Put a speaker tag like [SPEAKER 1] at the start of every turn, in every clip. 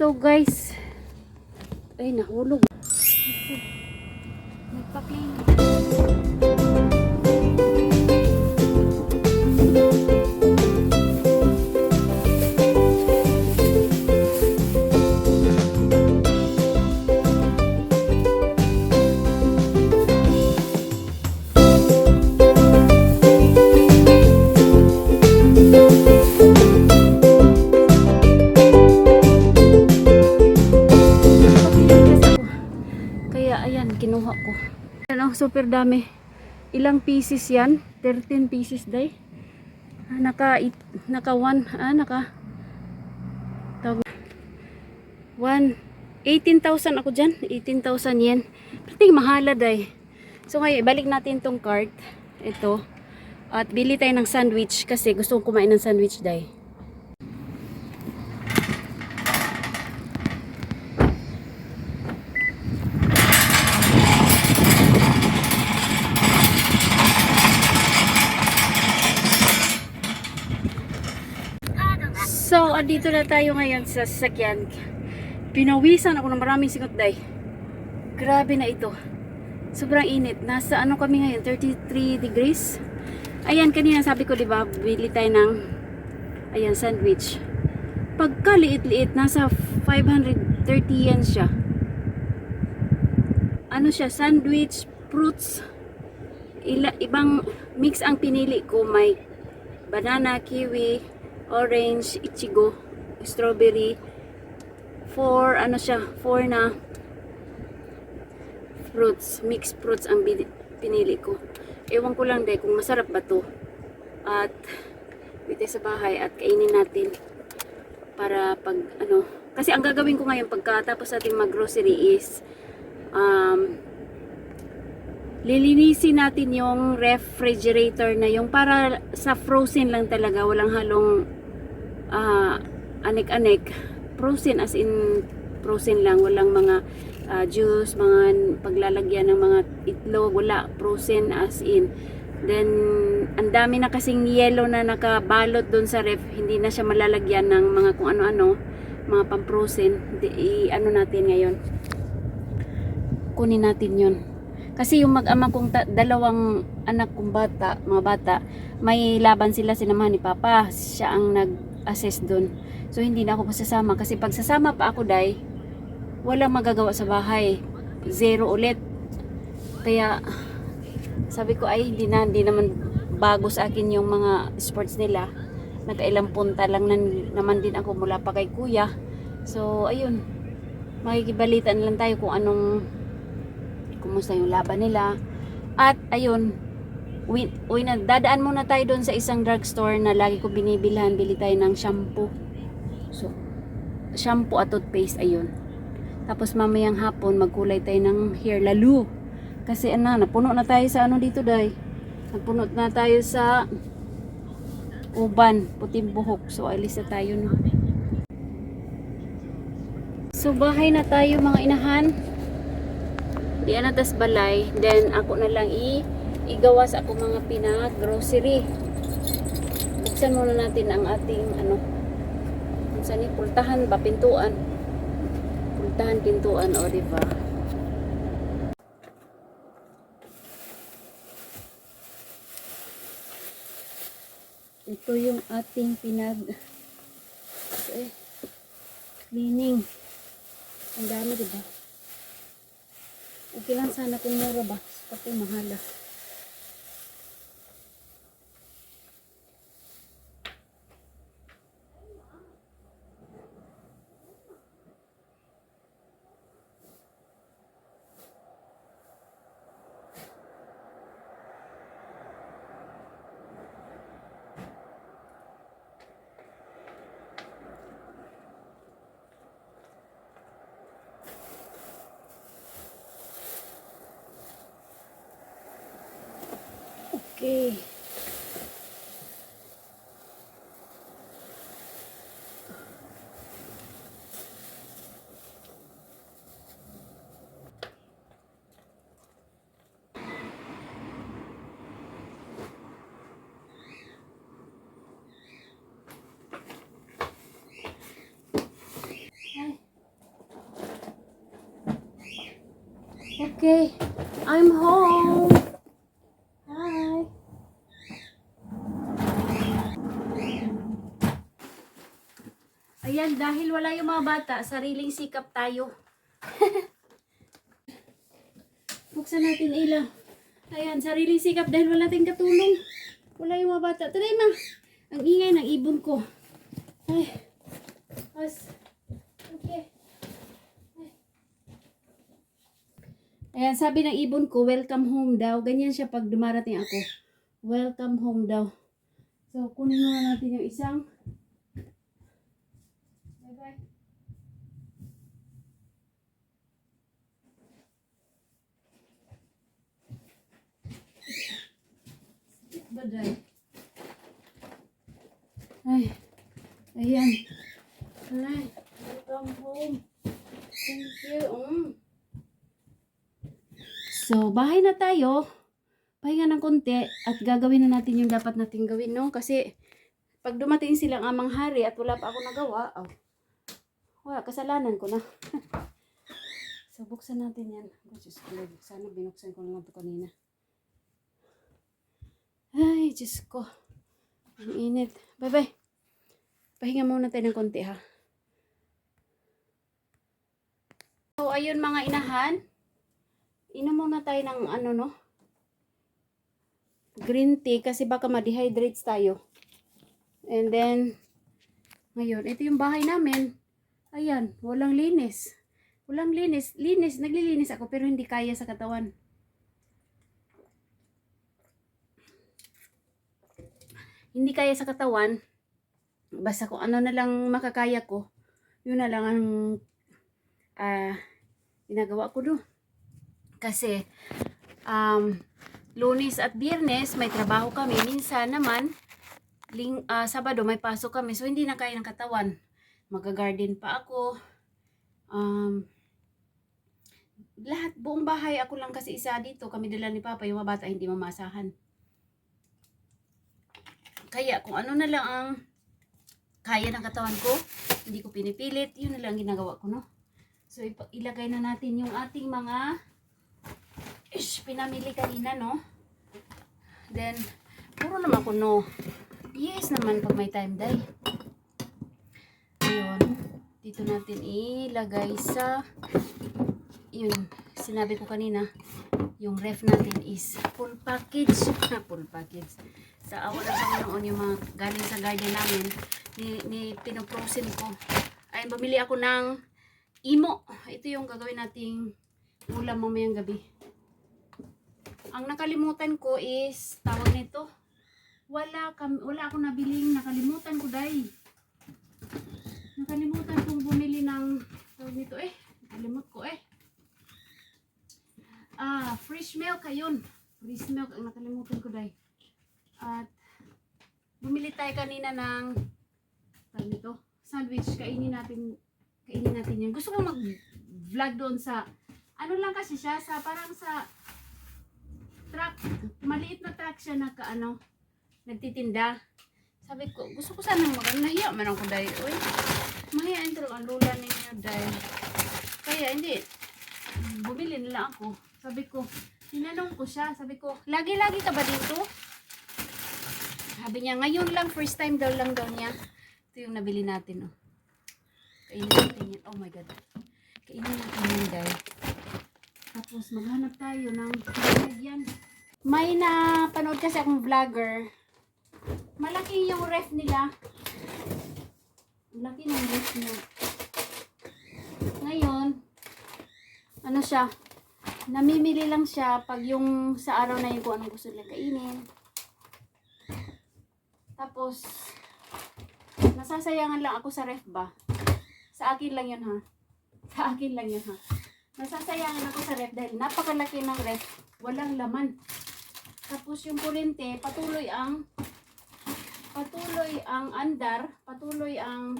[SPEAKER 1] So guys, ay nahulog. Nagpa-clean. Super dami. Ilang pieces yan? 13 pieces day. Ah, naka, it- naka 1, ah, naka, tawag, 1, 18,000 ako dyan. 18,000 yen. Pati mahala day. So ngayon, ibalik natin tong cart. Ito. At bili tayo ng sandwich kasi gusto kong kumain ng sandwich day. So, andito na tayo ngayon sa sasakyan. Pinawisan ako ng maraming singot day. Grabe na ito. Sobrang init. Nasa ano kami ngayon? 33 degrees. Ayan, kanina sabi ko, di ba, bili tayo ng ayan, sandwich. Pagka liit-liit, nasa 530 yen siya. Ano siya? Sandwich, fruits, ila, ibang mix ang pinili ko. May banana, kiwi, orange, ichigo, strawberry. Four, ano siya, four na fruits, mixed fruits ang pinili ko. Ewan ko lang dahil kung masarap ba to. At bite sa bahay at kainin natin para pag ano kasi ang gagawin ko ngayon pagkatapos natin mag-grocery is um, lilinisin natin yung refrigerator na yung para sa frozen lang talaga walang halong ah, anek-anek frozen as in frozen lang. Walang mga ah, juice mga paglalagyan ng mga itlog. Wala. Frozen as in. Then ang dami na kasing yellow na nakabalot doon sa ref. Hindi na siya malalagyan ng mga kung ano-ano. Mga pang-frozen. Di- i- ano natin ngayon. Kunin natin yon kasi yung mag-ama kong dalawang anak kong bata, mga bata, may laban sila sinamahan ni Papa. Siya ang nag-assess doon. So hindi na ako masasama kasi pag sasama pa ako dai, walang magagawa sa bahay. Zero ulit. Kaya sabi ko ay hindi na hindi naman bago sa akin yung mga sports nila. Nagkailang punta lang nan, naman din ako mula pa kay kuya. So ayun, makikibalitan lang tayo kung anong kumusta yung laban nila. At ayun, uwi, uwi na, dadaan muna tayo doon sa isang drugstore na lagi ko binibilhan, bili tayo ng shampoo. So, shampoo at toothpaste, ayun. Tapos mamayang hapon, magkulay tayo ng hair lalo. Kasi ano, napuno na tayo sa ano dito, day. Napuno na tayo sa uban, puting buhok. So, alis na tayo, no. So, bahay na tayo, mga inahan di na tas balay then ako na lang i igawas ako mga pinag grocery buksan muna natin ang ating ano saan yung pultahan ba pintuan. Pultahan pintuan o di ito yung ating pinag eh, cleaning. Ang dami diba Okay lang sana kung mura ba. Pati mahal ah. Okay. Okay, I'm home. Dahil wala yung mga bata, sariling sikap tayo. Buksan natin ilaw. Ayan, sariling sikap dahil wala tayong katulong. Wala yung mga bata. Tuloy ma, ang ingay ng ibon ko. Ay, as, okay. Ayan, sabi ng ibon ko, welcome home daw. Ganyan siya pag dumarating ako. Welcome home daw. So, kunin muna natin yung isang. Bye-bye. Baday. Ay, ayan. Ay, welcome home. Thank you. Mm. So, bahay na tayo. Pahinga ng konti at gagawin na natin yung dapat nating gawin, no? Kasi, pag dumating silang amang hari at wala pa ako nagawa, oh, wala, kasalanan ko na. so, buksan natin yan. Diyos ko. Sana binuksan ko na lang ito kanina. Ay, Diyos ko. Ang init. Bye-bye. Pahinga muna tayo ng konti, ha? So, ayun mga inahan. Inom muna tayo ng ano, no? Green tea kasi baka ma-dehydrates tayo. And then, ngayon, ito yung bahay namin. Ayan, walang linis. Walang linis. Linis, naglilinis ako pero hindi kaya sa katawan. Hindi kaya sa katawan. Basta kung ano na lang makakaya ko, yun na lang ang ah ginagawa ko do. Kasi, um, lunes at biyernes may trabaho kami. Minsan naman, ling, ah, sabado may pasok kami. So, hindi na kaya ng katawan. Magagarden pa ako. Um, lahat, buong bahay, ako lang kasi isa dito. Kami dala ni Papa, yung mga bata hindi mamasahan. Kaya, kung ano na lang ang kaya ng katawan ko, hindi ko pinipilit, yun na lang ginagawa ko, no? So, ilagay na natin yung ating mga ish, pinamili kanina, no? Then, puro naman ko, no? Yes naman pag may time, day. Ayun. Dito natin ilagay sa yun, sinabi ko kanina, yung ref natin is full package. full package. Sa awa ng Panginoon, yung mga galing sa garden namin, ni, ni pinoprosin ko. Ay, bumili ako ng imo. Ito yung gagawin nating ulam mamayang gabi. Ang nakalimutan ko is, tawag nito, wala, kam, wala ako nabiling, nakalimutan ko dahil. Nakalimutan kong bumili ng, tawag nito eh, nakalimut ko eh. Ah, fresh milk, ayun. Fresh milk, ang nakalimutan ko dahil. At, bumili tayo kanina ng, tawag nito, sandwich, kainin natin, kainin natin yan. Gusto ko mag-vlog doon sa, ano lang kasi siya, sa parang sa truck, maliit na truck siya na kaano, nagtitinda. Sabi ko, gusto ko sana mag nahiya man ako dahil, uy, mahihain talaga ang lula ninyo dahil, kaya hindi, bumili nila ako. Sabi ko, tinanong ko siya, sabi ko, lagi-lagi ka ba dito? Sabi niya, ngayon lang, first time daw lang daw niya. Ito yung nabili natin, oh. Kainin natin yan. Oh my God. Kainin natin yan, guys. Tapos, maghanap tayo ng lalagyan. May napanood kasi akong vlogger. Malaki yung ref nila. Laki ng ref niya. Ngayon, ano siya, namimili lang siya pag yung sa araw na yun kung anong gusto nila kainin. Tapos, nasasayangan lang ako sa ref ba? Sa akin lang yun ha. Sa akin lang yun ha. Nasasayangan ako sa ref dahil napakalaki ng ref. Walang laman. Tapos yung kurente, patuloy ang patuloy ang andar, patuloy ang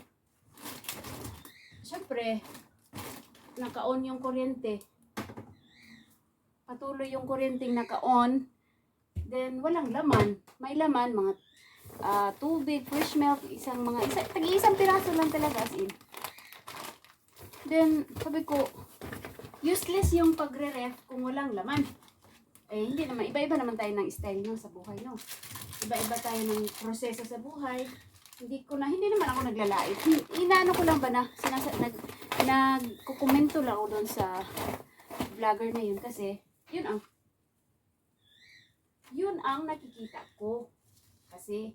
[SPEAKER 1] syempre naka-on yung kuryente. Patuloy yung kuryenteng naka-on. Then walang laman. May laman mga ah, tubig, fresh milk, isang mga isa, tagi isang piraso lang talaga as in. Then sabi ko, useless yung pagre-ref kung walang laman. Eh, hindi naman. Iba-iba naman tayo ng style no, sa buhay, no? Iba-iba tayo ng proseso sa buhay. Hindi ko na, hindi naman ako naglalait. Inaano ko lang ba na, sinasa, nag, nagkukomento lang ako doon sa vlogger na yun kasi, yun ang, yun ang nakikita ko. Kasi,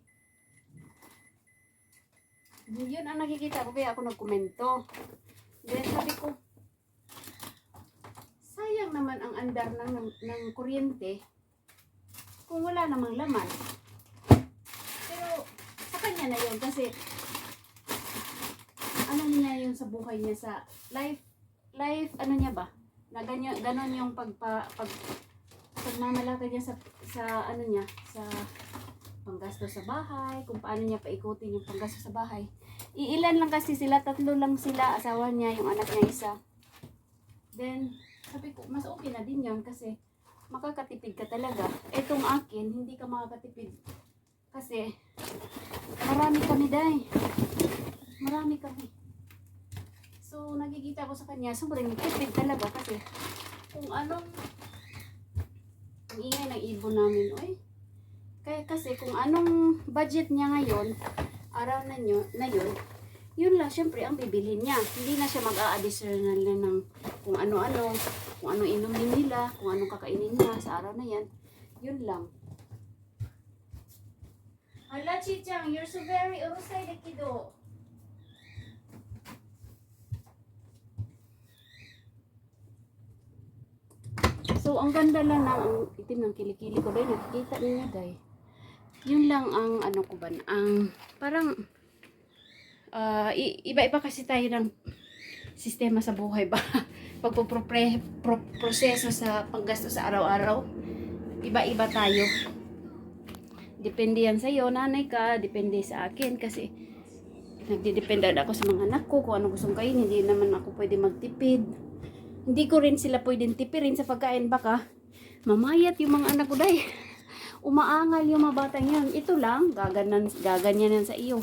[SPEAKER 1] yun ang nakikita ko kaya ako nagkomento. Then sabi ko, sayang naman ang andar ng, ng, ng kuryente kung wala namang laman. Na yun. Kasi ano niya yun sa buhay niya sa life life ano niya ba? Na ganyan ganon yung pagpa pag pagmamalakad niya sa sa ano niya sa panggasto sa bahay kung paano niya paikutin yung panggasto sa bahay. Iilan lang kasi sila tatlo lang sila asawa niya yung anak niya isa. Then sabi ko mas okay na din yun kasi makakatipid ka talaga. Etong akin hindi ka makakatipid kasi marami kami day. Marami kami. So nagkikita ko sa kanya. Sobrang tipid talaga kasi kung anong ang ingay ng ibon namin oy. Kaya kasi kung anong budget niya ngayon araw na, nyo, na yun yun lang syempre ang bibilhin niya. Hindi na siya mag-a-additional na ng kung ano-ano kung anong inumin nila kung anong kakainin niya sa araw na yan. Yun lang Hala, Chichang, you're so very urusay na kido. So, ang ganda lang ng ang itim ng kilikili ko. Dahil nakikita niya, day. Yun lang ang ano ko ba, ang parang i- iba-iba kasi tayo ng sistema sa buhay ba? Pagpupropre, pro, sa paggasto sa araw-araw. Iba-iba tayo depende yan sa'yo, nanay ka, depende sa akin kasi nagdidepende ako sa mga anak ko kung ano gustong kain, hindi naman ako pwede magtipid. Hindi ko rin sila pwedeng tipirin sa pagkain baka mamayat yung mga anak ko dahil umaangal yung mga batang yan. Ito lang, gaganan, gaganyanan sa iyo.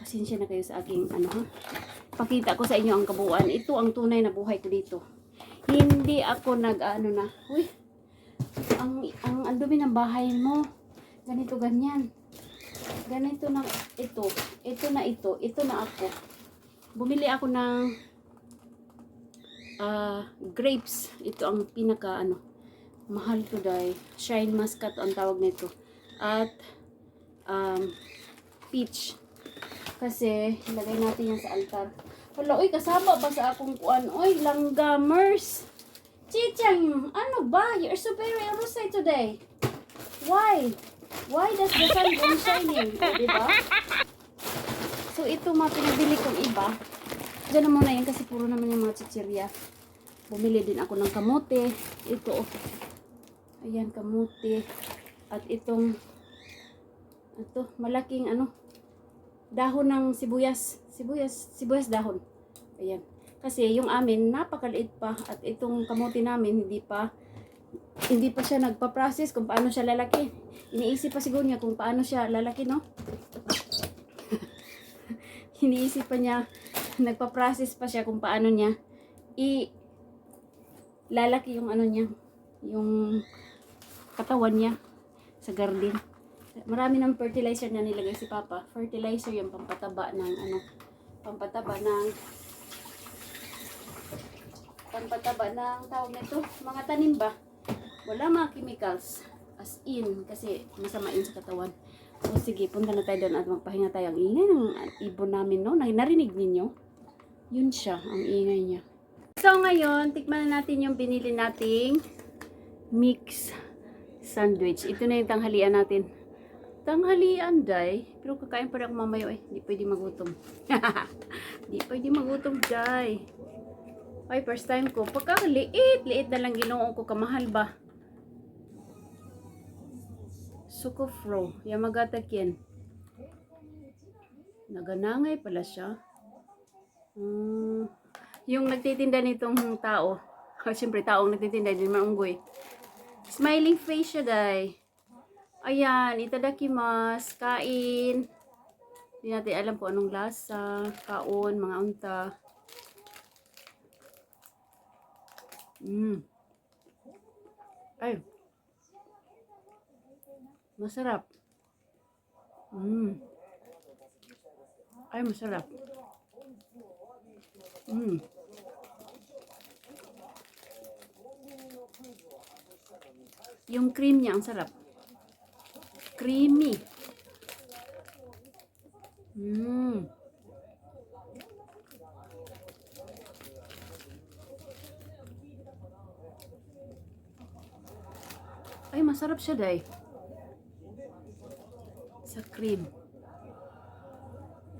[SPEAKER 1] Pasensya na kayo sa aking ano ha. Pakita ko sa inyo ang kabuuan. Ito ang tunay na buhay ko dito. Hindi ako nag ano na, uy, ang, ang, ang dumi ng bahay mo ganito ganyan. Ganito na ito. Ito na ito. Ito na ako. Bumili ako ng ah, grapes. Ito ang pinaka ano mahal to dahil shine muscat ang tawag nito. At um, peach. Kasi ilagay natin yan sa altar. Wala uy kasama ba sa akong kuan oy langgamers. Chichang, ano ba? You're so very rusay today. Why? Why does the sun go shining? O, diba? So, ito mga pinabili kong iba. Diyan na muna yan kasi puro naman yung mga chichirya. Bumili din ako ng kamote. Ito, oh. Ayan, kamote. At itong, ito, malaking ano, dahon ng sibuyas. Sibuyas, sibuyas dahon. Ayan. Kasi yung amin, napakaliit pa. At itong kamote namin, hindi pa hindi pa siya nagpa-process kung paano siya lalaki. Iniisip pa siguro niya kung paano siya lalaki, no? Iniisip pa niya, nagpa-process pa siya kung paano niya i lalaki yung ano niya, yung katawan niya sa garden. Marami ng fertilizer na nilagay si Papa. Fertilizer yung pampataba ng ano, pampataba ng pampataba ng tawag nito, mga tanim ba? Wala mga chemicals as in kasi masamain sa katawan. So sige, punta na tayo doon at magpahinga tayo. Ang ingay ng ibon namin, no? Narinig ninyo? Yun siya, ang ingay niya. So ngayon, tikman na natin yung binili nating mix sandwich. Ito na yung tanghalian natin. Tanghalian, day. Pero kakain pa rin ako mamaya, eh. Hindi pwede magutom. Hindi pwede magutom, day. Ay, first time ko. Pagka liit, liit na lang ginoo ko. Kamahal ba? Sukofro. Yamagata Ken. Naganangay pala siya. Hmm. Yung nagtitinda nitong tao. Siyempre, taong nagtitinda din maunggoy. Smiling face siya, day. Ayan, itadakimasu. Kain. Hindi natin alam kung anong lasa. Kaon, mga unta. Mm. Ay. Masarap. Mm. Ay, masarap. Mm. Yung cream niya, ang sarap. Creamy. Mm. Ay, masarap siya, day. Cream.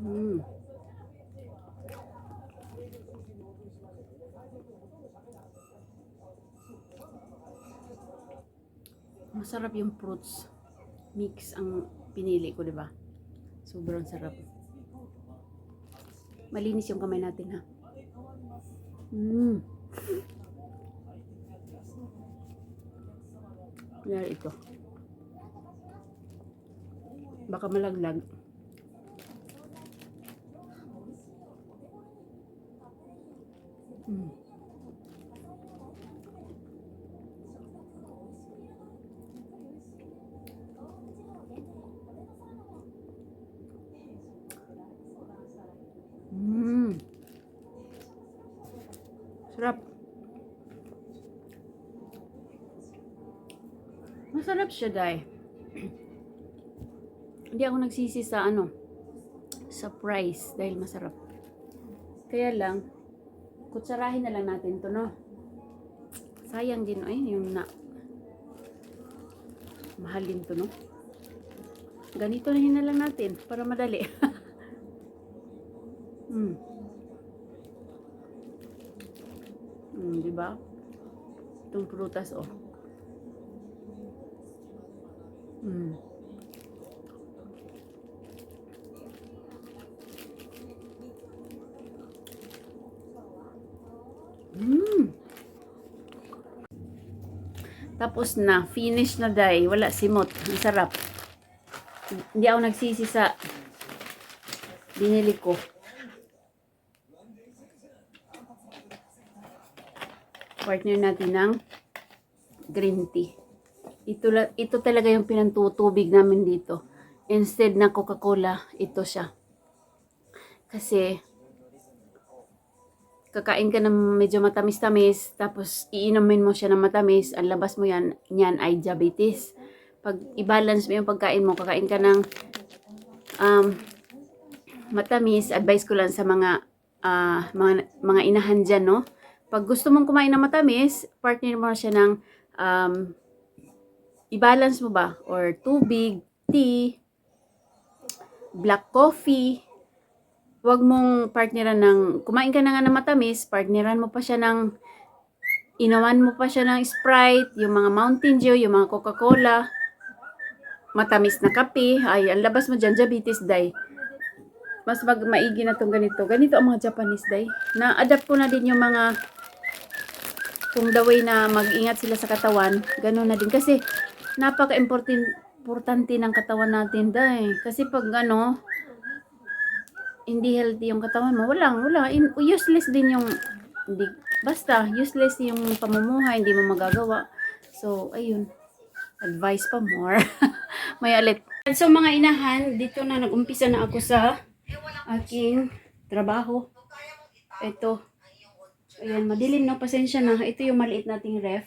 [SPEAKER 1] Mm. Masarap yung fruits mix ang pinili ko, di ba? Sobrang sarap. Malinis yung kamay natin, ha? Mm. Yan ito. Baka malaglag. Mm. Mm. Sarap. Masarap siya, Day. Hindi ako nagsisi sa ano, sa price dahil masarap. Kaya lang, kutsarahin na lang natin to, no? Sayang din, ay, yung na, mahal din to, no? Ganito na lang natin para madali. mm. Mm, di ba? Itong prutas, oh. Mm. Mm. Tapos na, finish na day. Wala simot. Ang sarap. Hindi ako nagsisi sa binili ko. Partner natin ng green tea. Ito, ito talaga yung pinantutubig namin dito. Instead na Coca-Cola, ito siya. Kasi, kakain ka ng medyo matamis-tamis, tapos iinumin mo siya ng matamis, ang labas mo yan, yan ay diabetes. Pag i-balance mo yung pagkain mo, kakain ka ng um, matamis, advice ko lang sa mga ah, mga, mga inahan dyan, no? Pag gusto mong kumain ng matamis, partner mo siya ng um, i-balance mo ba? Or tubig, tea, black coffee, wag mong partneran ng, kumain ka na nga ng matamis, partneran mo pa siya ng, inawan mo pa siya ng Sprite, yung mga Mountain Dew, yung mga Coca-Cola, matamis na kape, ay, ang labas mo dyan, diabetes day. Mas mag maigi na tong ganito. Ganito ang mga Japanese day. Na-adapt ko na din yung mga, kung the way na mag-ingat sila sa katawan, ganun na din. Kasi, napaka-importante ng katawan natin day. Kasi pag ano, hindi healthy yung katawan mo, walang, wala, useless din yung, hindi, basta, useless yung pamumuhay, hindi mo magagawa. So, ayun, advice pa more. May alit. So, mga inahan, dito na nag-umpisa na ako sa aking trabaho. Ito. Ayan, madilim na, pasensya na. Ito yung maliit nating ref.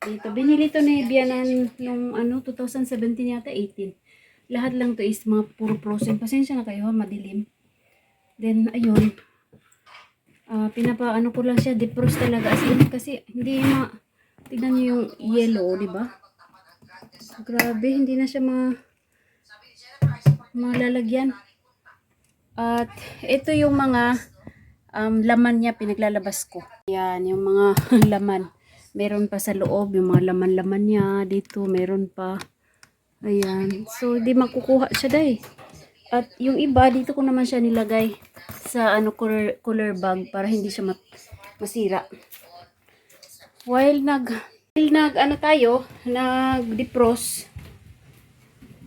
[SPEAKER 1] Dito, binili to ni Bianan nung ano, 2017 yata, 18. Lahat lang to is mga puro frozen. Pasensya na kayo, ha, madilim. Then, ayun. Ah, pinapa, ano ko lang siya, defrost talaga. As in, kasi hindi ma, tignan nyo yung yellow, di ba? Grabe, hindi na siya ma, malalagyan. At, ito yung mga um, laman niya, pinaglalabas ko. Yan, yung mga laman. Meron pa sa loob, yung mga laman-laman niya. Dito, meron pa. Ayan. So, di makukuha siya dahil. At yung iba, dito ko naman siya nilagay sa ano cooler, cooler bag para hindi siya mat- masira. While nag, while nag ano tayo, nag defrost,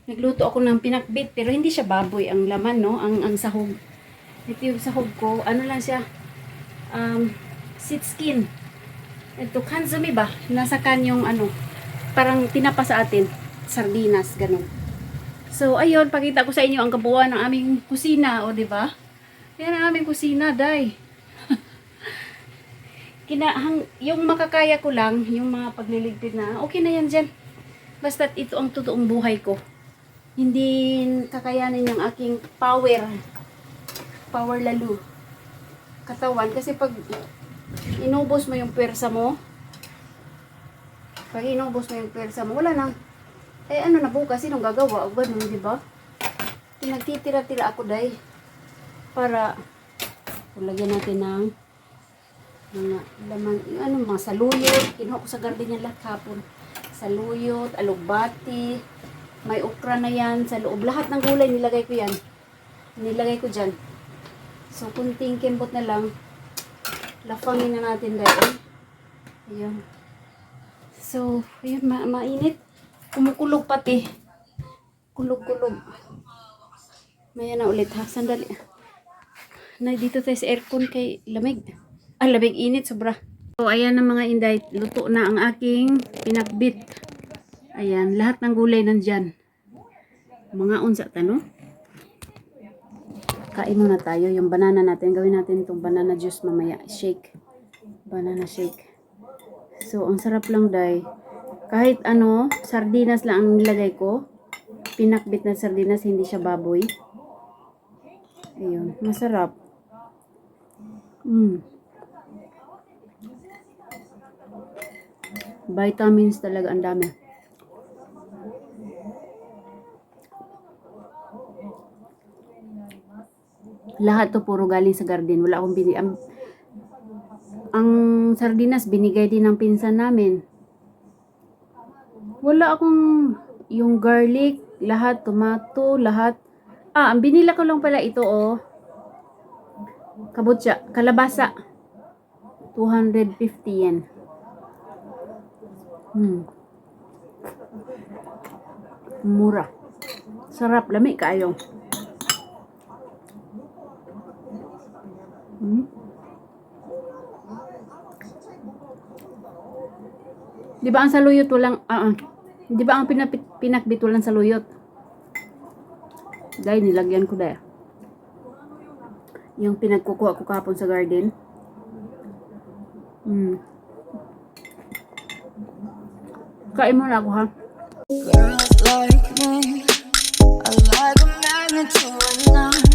[SPEAKER 1] nagluto ako ng pinakbit pero hindi siya baboy ang laman no, ang ang sahog. Ito yung sahog ko, ano lang siya, um, sit skin. Ito, kansumi ba? Nasa kan yung ano, parang tinapa sa atin. Sardinas, ganun. So, ayun, pakita ko sa inyo ang kabuuan ng aming kusina, o di ba? Yan ang aming kusina, day. Kinahang, yung makakaya ko lang, yung mga pagliligpit na, okay na yan dyan. Basta't ito ang totoong buhay ko. Hindi kakayanin yung aking power. Power lalo. Katawan. Kasi pag inubos mo yung pwersa mo, pag inubos mo yung pwersa mo, wala nang, eh ano na bukas, sinong gagawa? O ganun, di ba? Pinagtitira-tira ako, day. Para, lagyan natin ng mga laman, ano, mga saluyot. Kinuha ko sa garden yan lahat hapon. Saluyot, alugbati, may okra na yan sa loob. Lahat ng gulay nilagay ko yan. Nilagay ko dyan. So, kunting kimbot na lang. Lafangin na natin dahil. Ayan. So, ayun, ma mainit. Kumukulog pati. Kulog-kulog. Maya na ulit ha. Sandali. Na dito tayo sa aircon kay lamig. Ah, lamig init sobra. So, ayan na mga inday. Luto na ang aking pinakbit. Ayan, lahat ng gulay nandyan. Mga unsa tano. Kain muna tayo. Yung banana natin. Gawin natin itong banana juice mamaya. Shake. Banana shake. So, ang sarap lang day. Kahit ano, sardinas lang ang nilagay ko. Pinakbit na sardinas, hindi siya baboy. Ayun, masarap. Mm. Vitamins talaga ang dami. Lahat to puro galing sa garden. Wala akong bini... Ang, ang sardinas binigay din ng pinsan namin. Wala akong yung garlic, lahat, tomato, lahat. Ah, ang binila ko lang pala ito, oh. Kabutsa, kalabasa. 250 yen. Hmm. Mura. Sarap, lami kayo. Hmm. Di ba ang saluyot walang, ah, ah. Di ba ang pinapit, pinakbit walang saluyot? Dahil nilagyan ko dahil. Yung pinagkukuha ko kahapon sa garden. Hmm. Kain mo na ako ha.
[SPEAKER 2] Girls like me, I like a magnet to